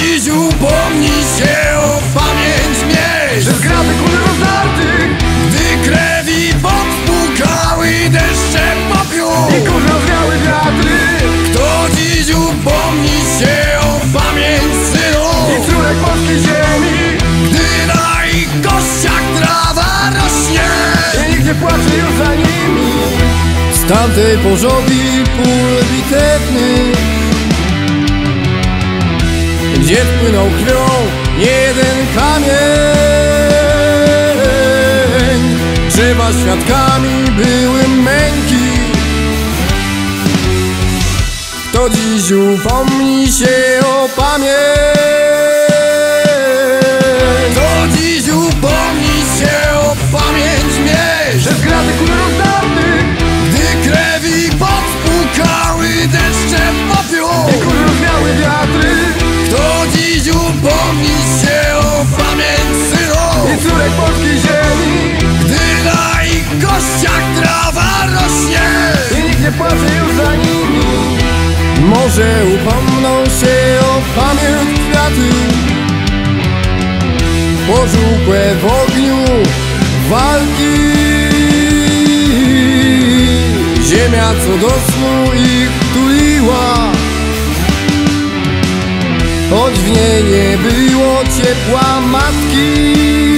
dziś upomnij się o pamięć miejsc Przez graty kul rozdartych Gdy krew i pot spukały deszcze popiół. I kur rozwiały wiatry. Kto dziś upomni się o pamięć synów I córek polskiej ziemi. Gdy na ich kościach trawa rośnie. I nikt nie płacze już za nimi. Z tamtej porządki pól bitew Gdzie wpłynął krwią jeden kamień. Drzewa świadkami były męki. Kto dziś upomni się o pamięć trawa rośnie I nikt nie płacze już za nimi. Może upomną się o pamięć kwiaty. Pożółkłe w ogniu walki. Ziemia co do snu ich tuliła. Choć w niej nie było ciepła matki